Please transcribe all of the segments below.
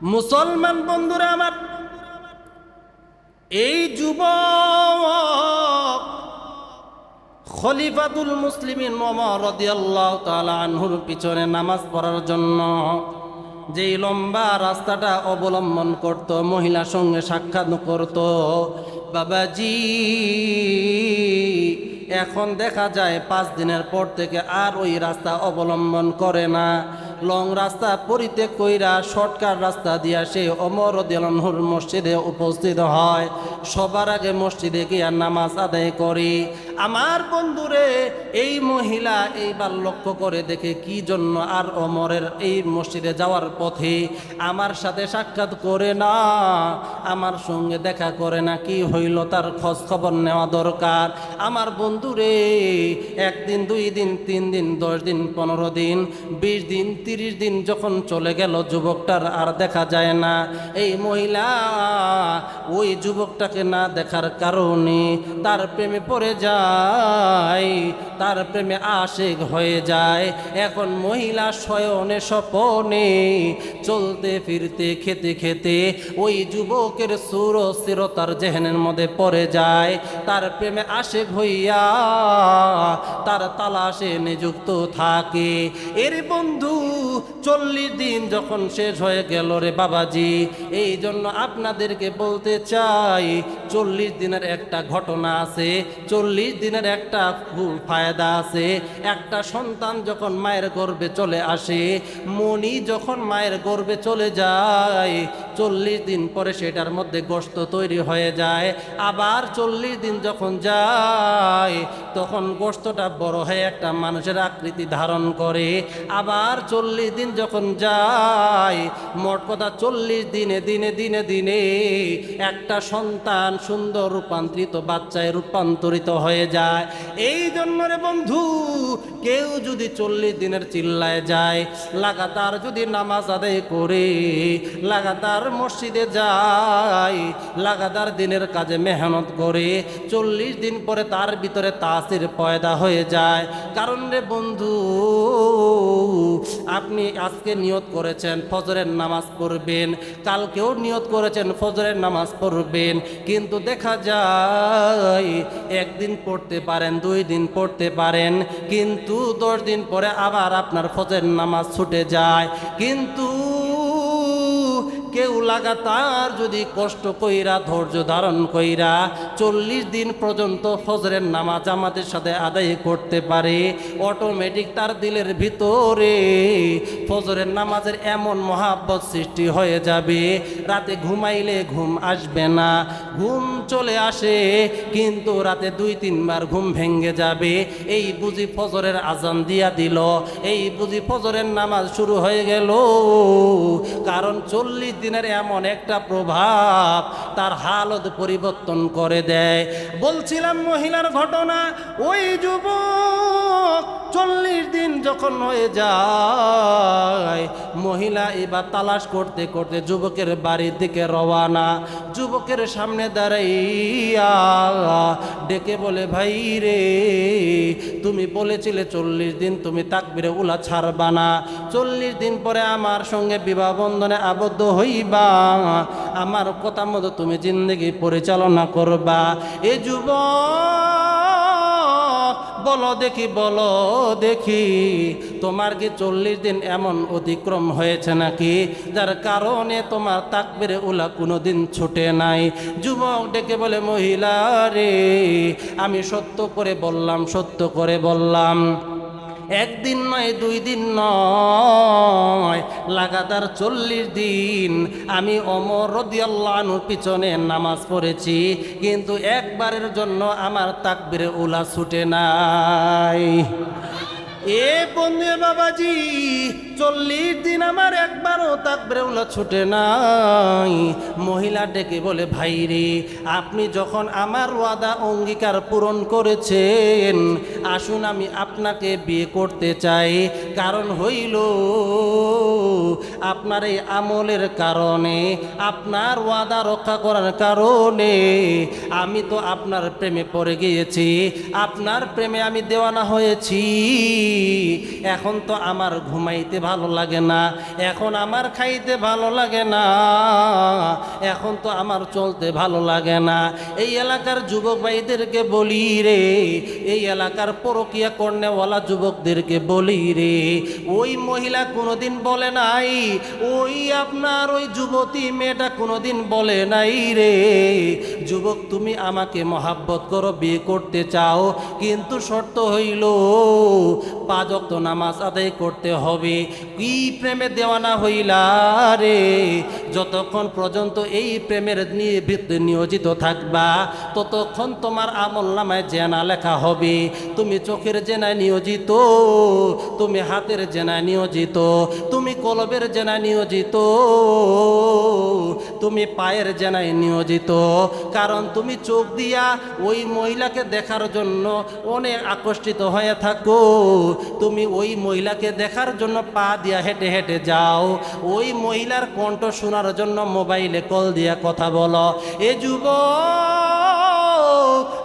মুসলমান বন্ধুরা আমার, এই যুব খলিফাতুল মুসলিমিন রাদিয়াল্লাহু আনহুর পিছনে নামাজ পড়ার জন্য যেই লম্বা রাস্তাটা অবলম্বন করত মহিলার সঙ্গে সাক্ষাৎ করত, বাবাজি, এখন দেখা যায় পাঁচ দিনের পর থেকে আর ওই রাস্তা অবলম্বন করে না। লং রাস্তা পরিত্যাগ কইরা শর্টকাট রাস্তা দিয়া সে অমর দিলনহুর মসজিদে উপস্থিত হয়। সবার আগে মসজিদে গিয়া নামাজ আদায় করি। আমার বন্ধুরে এই মহিলা এইবার লক্ষ্য করে দেখে কি জন্য আর অমরের এই মসজিদে যাওয়ার পথে আমার সাথে সাক্ষাৎ করে না, আমার সঙ্গে দেখা করে না, কি হইল তার খোঁজ খবর নেওয়া দরকার? আমার বন্ধুরে, একদিন, দুই দিন, তিন দিন, দশ দিন, পনেরো দিন, বিশ দিন, তিরিশ দিন যখন চলে গেল যুবকটার আর দেখা যায় না। এই মহিলা ওই যুবকটাকে না দেখার কারণে তার প্রেমে পড়ে যায়। তার প্রেমে আশেক হয়ে যায়। এখন মহিলা শয়নে স্বপনে চলতে ফিরতে খেতে খেতে ওই যুবকের সুর স্থিরতার জেহেনের মধ্যে পড়ে যায়। তার প্রেমে আশেক হইয়া তার তালাশে নিযুক্ত থাকে। এর বন্ধু চল্লিশ দিন যখন শেষ হয়ে গেল রে বাবাজি, এই জন্য আপনাদেরকে বলতে চাই, চল্লিশ দিনের একটা ঘটনা আছে। চল্লিশ দিনের একটা খুব ফায়দা আছে। একটা সন্তান যখন মায়ের গর্বে চলে আসে মনি যখন মায়ের গর্বে চলে যায়, চল্লিশ দিন পরে সেটার মধ্যে গোস্ত তৈরি হয়ে যায়। আবার চল্লিশ দিন যখন যায়, তখন গোস্তটা বড় হয়ে একটা মানুষের আকৃতি ধারণ করে। আবার চল্লিশ দিন যখন যায়, মোট কথা চল্লিশ দিনে দিনে দিনে দিনে একটা সন্তান সুন্দর রূপান্তরিত, বাচ্চায় রূপান্তরিত হয়ে যায়। এই জন্য রে বন্ধু, কেউ যদি চল্লিশ দিনের চিল্লায় যায়, লাগাতার যদি নামাজ আদায় করে, লাগাতার মসজিদে যায়, লাগাতার দিনের কাজে মেহনত করে, চল্লিশ দিন পরে তার ভিতরে তাসির পয়দা হয়ে যায়। কারণ রে বন্ধু, আপনি আজকে নিয়ত করেছেন, ফজরের নামাজ পড়বেন, কালকেও নিয়ত করেছেন, ফজরের নামাজ পড়বেন, কিন্তু দেখা যায়, একদিন পড়তে পারেন, দুই দিন পড়তে পারেন। কিন্তু দশ দিন পরে আবার আপনার ফজের নামাজ ছুটে যায়। কিন্তু কেউ লাগাতার যদি কষ্ট কইরা, ধৈর্য ধারণ কইরা চল্লিশ দিন পর্যন্ত ফজরের নামাজ আমাদের সাথে আদায় করতে পারে অটোমেটিক তার দিলের ভিতরে ফজরের নামাজের এমন মহাব্বত সৃষ্টি হয়ে যাবে। রাতে ঘুমাইলে ঘুম আসবে না, ঘুম চলে আসে কিন্তু রাতে দুই তিনবার ঘুম ভেঙে যাবে। এই বুঝি ফজরের আজান দিয়া দিল, এই বুঝি ফজরের নামাজ শুরু হয়ে গেল। কারণ চল্লিশ দিনের এমন একটা প্রভাব তার হালত পরিবর্তন করে দেয়। বলছিলাম, মহিলার ঘটনা, ওই যুবক চল্লিশ দিন যখন হয়ে যায়, মহিলা এবার তালাশ করতে করতে যুবকের বাড়ির দিকে রওয়ানা। যুবকের সামনে দাঁড়াইয়া ডেকে বলে, ভাই রে, তুমি বলেছিলে চল্লিশ দিন তুমি তাকবিরে উলা ছাড়বা না। চল্লিশ দিন পরে আমার সঙ্গে বিবাহ বন্ধনে আবদ্ধ হইবা। আমার কথা মতো তুমি জিন্দগি পরিচালনা করবা। এ যুবক, বলো দেখি বলো দেখি, তোমার কি চল্লিশ দিন এমন অতিক্রম হয়েছে নাকি? যার কারণে তোমার তাকবিরে উলা কোনো দিন ছুটে নাই। যুবক ডেকে বলে, মহিলা রে, আমি সত্য করে বললাম, সত্য করে বললাম। একদিন নয়, দুই দিন নয়, লাগাতার চল্লিশ দিন আমি অমর রদিয়াল্লাহনুর পিছনে নামাজ পড়েছি, কিন্তু একবারের জন্য আমার তাকবিরে উলা ছুটে নাই। এ বন্ধু বাবাজি, চল্লিশ দিন আমার একবারও তাকবিরে উলা ছুটে নাই। মহিলা ডেকে বলে, ভাই রে, আপনি যখন আমার ওয়াদা অঙ্গীকার পূরণ করেছেন, আসুন আমি আপনাকে বিয়ে করতে চাই। কারণ হইল, আপনার এই আমলের কারণে, আপনার ওয়াদা রক্ষা করার কারণে আমি তো আপনার প্রেমে পড়ে গিয়েছি। আপনার প্রেমে আমি দেওয়ানা হয়েছি। এখন তো আমার ঘুমাইতে ভালো লাগে না, এখন আমার খাইতে ভালো লাগে না, এখন তো আমার চলতে ভালো লাগে না। এই এলাকার যুবক ভাইদেরকে বলি রে, এই এলাকার পরকিয়া কর্নেওয়ালা যুবকদেরকে বলি রে, ওই মহিলা কোনোদিন বলে নাই, ওই আপনার ওই যুবতী মেয়েটা কোনোদিন বলে নাই রে। যুবক, তুমি আমাকে মহাব্বত করো, বিয়ে করতে চাও, কিন্তু শর্ত হইল পাঁচ অক্ত নামাজ আদায় করতে হবে। কি প্রেমে দেওয়ানা হইলা রে? যতক্ষণ পর্যন্ত এই প্রেমের নিয়োজিত থাকবা, ততক্ষণ তোমার আমল নামায় জেনা লেখা হবে। তুমি চোখের জেনায় নিয়োজিত, তুমি হাতের জেনায় নিয়োজিত, তুমি কলবের জেনায় নিয়োজিত, তুমি পায়ের জেনায় নিয়োজিত। কারণ তুমি চোখ দিয়া ওই মহিলাকে দেখার জন্য অনেক আকর্ষিত হয়ে থাকো। তুমি ওই মহিলাকে দেখার জন্য পা দিয়া হেঁটে হেঁটে যাও। ওই মহিলার কণ্ঠ শোনার জন্য মোবাইলে কল দিয়া কথা বলো। এ যুবক!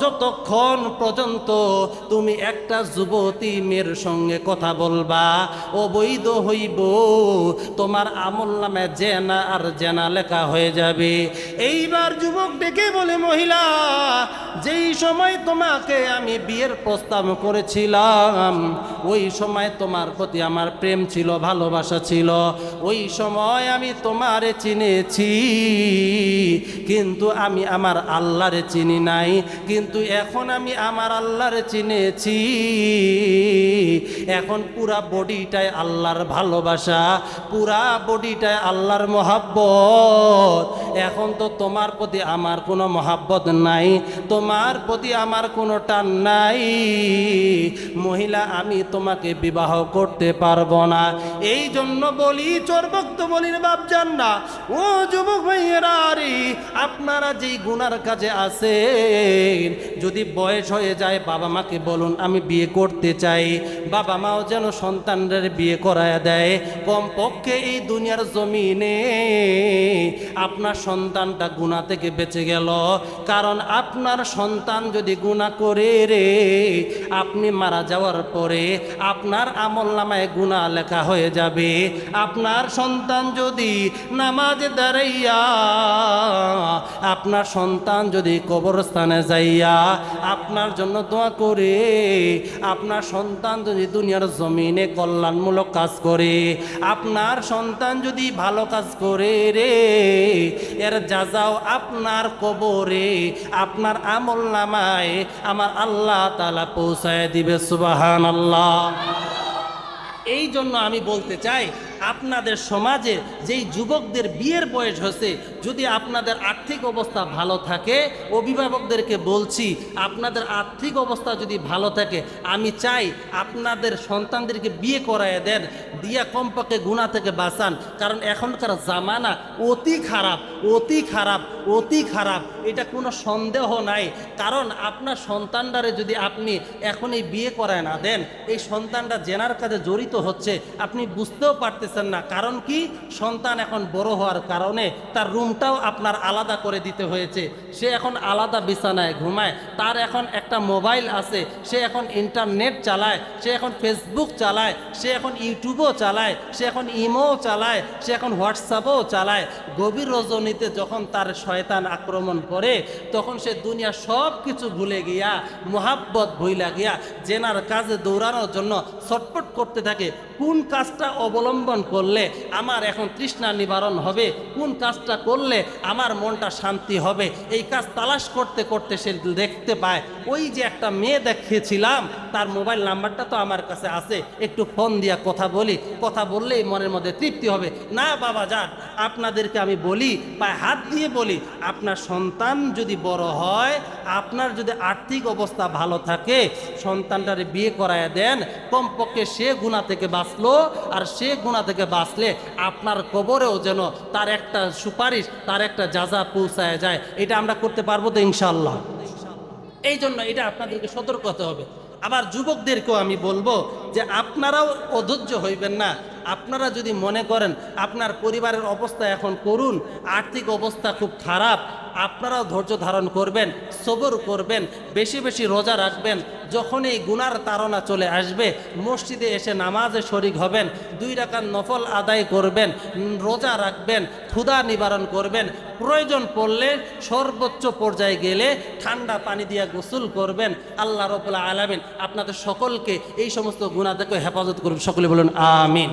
যতক্ষণ পর্যন্ত তুমি একটা যুবতী মেয়ের সঙ্গে কথা বলবা, অবৈধ হইব, তোমার আমল নামে জেনা আর জেনা লেখা হয়ে যাবে। এইবার যুবক ডেকে বলে, মহিলা, যেই সময় তোমাকে আমি বিয়ের প্রস্তাব করেছিলাম, ওই সময় তোমার প্রতি আমার প্রেম ছিল, ভালোবাসা ছিল। ওই সময় আমি তোমারে চিনেছি, কিন্তু আমি আমার আল্লাহরে চিনি নাই, কিন্তু এখন আমি আমার আল্লাহরে চিনেছি। এখন পুরা বডিটায় আল্লাহর ভালোবাসা, পুরা বডিটায় আল্লাহর মহাব্বত। এখন তো তোমার প্রতি আমার কোনো মহাব্বত নাই, তোমার প্রতি আমার কোনো টান নাই। মহিলা, আমি তোমাকে বিবাহ করতে পারব না। এই জন্য বলি চর্বক্ত বলির বাপ যান না। ও যুবক ভাইয়েরা আপনারা যেই গুনার কাজে আছেন যদি বয়স হয়ে যায়, বাবা মাকে বলুন, আমি বিয়ে করতে চাই। বাবা মাও যেন সন্তানদের বিয়ে করায় দেয়। কমপক্ষে এই দুনিয়ার জমিনে আপনার সন্তানটা গুণা থেকে বেঁচে গেল। কারণ আপনার সন্তান যদি গুণা করে রে, আপনি মারা যাওয়ার পরে আপনার আমল নামায় গুণা লেখা হয়ে যাবে। আপনার সন্তান যদি নামাজ দাঁড়াইয়া, আপনার সন্তান যদি কবরস্থানে যাইয়া আপনার জন্য দোয়া করে, আপনার সন্তান যদি দুনিয়ার জমিনে কল্যাণমূলক কাজ করে, আপনার সন্তান যদি ভালো কাজ করে রে, এর যা যাও আপনার কবরে, আপনার আমল নামায় আমার আল্লাহ তালা পৌঁছায় দিবে সুবাহান আল্লাহ এই জন্য আমি বলতে চাই আপনাদের সমাজে যেই যুবকদের বিয়ের বয়স হয়েছে, যদি আপনাদের আর্থিক অবস্থা ভালো থাকে, অভিভাবকদেরকে বলছি, আপনাদের আর্থিক অবস্থা যদি ভালো থাকে, আমি চাই আপনাদের সন্তানদেরকে বিয়ে করায় দেন, দিয়া কমপক্ষে গুণা থেকে বাঁচান। কারণ এখনকার জামানা অতি খারাপ অতি খারাপ অতি খারাপ। এটা কোনো সন্দেহ নাই। কারণ আপনার সন্তানটারে যদি আপনি এখনই বিয়ে করায় না দেন, এই সন্তানটা জেনার কাজে জড়িত হচ্ছে, আপনি বুঝতেও পারতেছেন না। কারণ কি? সন্তান এখন বড় হওয়ার কারণে তার রুমটাও আপনার আলাদা করে দিতে হয়েছে। সে এখন আলাদা বিছানায় ঘুমায়। তার এখন একটা মোবাইল আছে। সে এখন ইন্টারনেট চালায়। সে এখন ফেসবুক চালায়। সে এখন ইউটিউবও চালায়। সে এখন ইমোও চালায়। সে এখন হোয়াটসঅ্যাপও চালায়। গভীর রজনীতে যখন তার শয়তান আক্রমণ করে, তখন সে দুনিয়া সব কিছু ভুলে গিয়া, মোহাব্বত ভুইলা গিয়া, জেনার কাজে দৌড়ানোর জন্য ছটপট করতে থাকে। কোন কাজটা অবলম্বন করলে আমার এখন তৃষ্ণা নিবারণ হবে। কোন কাজটা করলে আমার মনটা শান্তি হবে? এই কাজ তালাশ করতে করতে সে দেখতে পায়, ওই যে একটা মেয়ে দেখিয়েছিলাম তার মোবাইল নাম্বারটা তো আমার কাছে আছে, একটু ফোন দিয়া কথা বলি। কথা বললেই মনের মধ্যে তৃপ্তি হবে। না বাবা, যান, আপনাদেরকে আমি বলি, পায়ে হাত দিয়ে বলি, আপনার সন্তান যদি বড় হয়, আপনার যদি আর্থিক অবস্থা ভালো থাকে, সন্তানটারে বিয়ে করায় দেন, কমপক্ষে সে গুণা থেকে বাঁচলো, আর সে গুণা থেকে বাঁচলে আপনার কবরেও যেন তার একটা সুপারিশ, তার একটা যাজা পৌঁছায় যায়। এটা আমরা করতে পারব তো ইনশাল্লাহ এই জন্য এটা আপনাদেরকে সতর্ক হতে হবে। আবার যুবকদেরকেও আমি বলব যে আপনারাও অধৈর্য হইবেন না। আপনারা যদি মনে করেন আপনার পরিবারের অবস্থা এখন করুন, আর্থিক অবস্থা খুব খারাপ আপনারাও ধৈর্য ধারণ করবেন, সবর করবেন, বেশি বেশি রোজা রাখবেন। যখন এই গুনার তাড়না চলে আসবে, মসজিদে এসে নামাজে শরিক হবেন, দুই রাকাত নফল আদায় করবেন, রোজা রাখবেন, ক্ষুধা নিবারণ করবেন, প্রয়োজন পড়লে সর্বোচ্চ পর্যায়ে গেলে ঠান্ডা পানি দিয়ে গোসল করবেন। আল্লাহ রবুল্লা আলমিন আপনাদের সকলকে এই সমস্ত গুণা থেকে হেফাজত করবেন সকলে বলুন, আমিন।